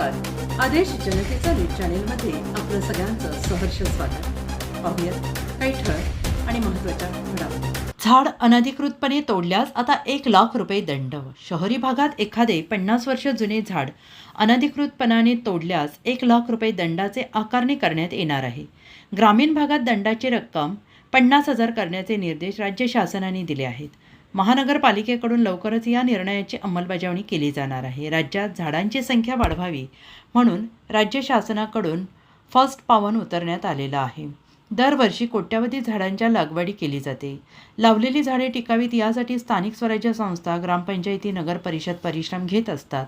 आदेश जनतेचा न्यूज चॅनेलमध्ये आपलं सगळ्यांचं सहर्ष स्वागत. पाहूयात काही ठळक आणि महत्त्वाच्या घडामोडी. झाड अनधिकृतपणे तोडल्यास आता एक लाख रुपये दंड. शहरी भागात एखादे पन्नास वर्ष जुने झाड अनधिकृतपणाने तोडल्यास एक लाख रुपये दंडाचे आकारणी करण्यात येणार आहे. ग्रामीण भागात दंडाची रक्कम पन्नास हजार करण्याचे निर्देश राज्य शासनाने दिले आहेत. महानगरपालिकेकडून लवकरच या निर्णयाची अंमलबजावणी केली जाणार आहे. राज्यात झाडांची संख्या वाढवावी म्हणून राज्य शासनाकडून फर्स्ट पावन उतरण्यात आलेलं आहे. दरवर्षी कोट्यावधी झाडांच्या लागवडी केली जाते. लावलेली झाडे टिकावीत यासाठी स्थानिक स्वराज्य संस्था ग्रामपंचायती नगर परिषद परिश्रम घेत असतात.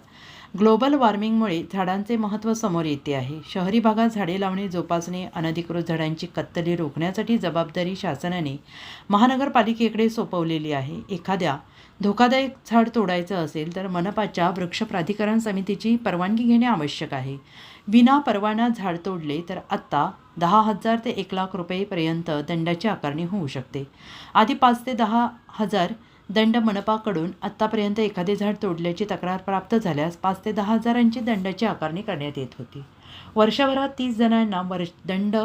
ग्लोबल वॉर्मिंगमुळे झाडांचे महत्त्व समोर येते आहे. शहरी भागात झाडे लावणे जोपासणे अनधिकृत झाडांची कत्तली रोखण्यासाठी जबाबदारी शासनाने महानगरपालिकेकडे सोपवलेली आहे. एखाद्या धोकादायक झाड तोडायचं असेल तर मनपाच्या वृक्ष प्राधिकरण समितीची परवानगी घेणे आवश्यक आहे. विना परवाना झाड तोडले तर आत्ता दहा हजार ते एक लाख रुपयेपर्यंत दंडाची आकारणी होऊ शकते. आधी पाच ते दहा हजार दंड मनपाकडून आत्तापर्यंत एखादे झाड तोडल्याची तक्रार प्राप्त झाल्यास पाच ते दहा हजारांची दंडाची आकारणी करण्यात येत होती. वर्षभरात तीस जणांना वर्ष दंड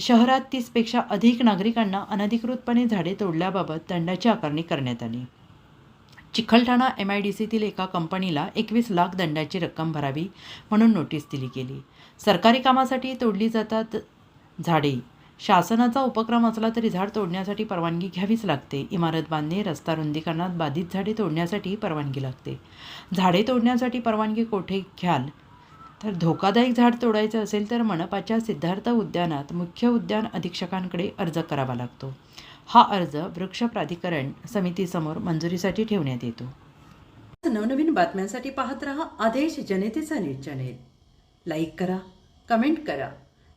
शहरात तीसपेक्षा अधिक नागरिकांना अनधिकृतपणे झाडे तोडल्याबाबत दंडाची आकारणी करण्यात आली. चिखलठाणा एम आय डी सीतील एका कंपनीला एकवीस लाख दंडाची रक्कम भरावी म्हणून नोटीस दिली गेली. सरकारी कामासाठी तोडली जातात झाडे शासनाचा उपक्रम असला तरी झाड तोडण्यासाठी परवानगी घ्यावीच लागते. इमारत बांधणे रस्ता रुंदीकरणात बाधित झाडे तोडण्यासाठी परवानगी लागते. झाडे तोडण्यासाठी परवानगी कोठे घ्याल? तर धोकादायक झाड तोडायचं असेल तर मनपाच्या सिद्धार्थ उद्यानात मुख्य उद्यान अधीक्षकांकडे अर्ज करावा लागतो. हा अर्ज वृक्ष प्राधिकरण समितीसमोर मंजुरीसाठी ठेवण्यात येतो. नवनवीन बातम्यांसाठी पाहत रहा आदेश जनतेचा न्यूज चॅनेल. लाईक करा कमेंट करा.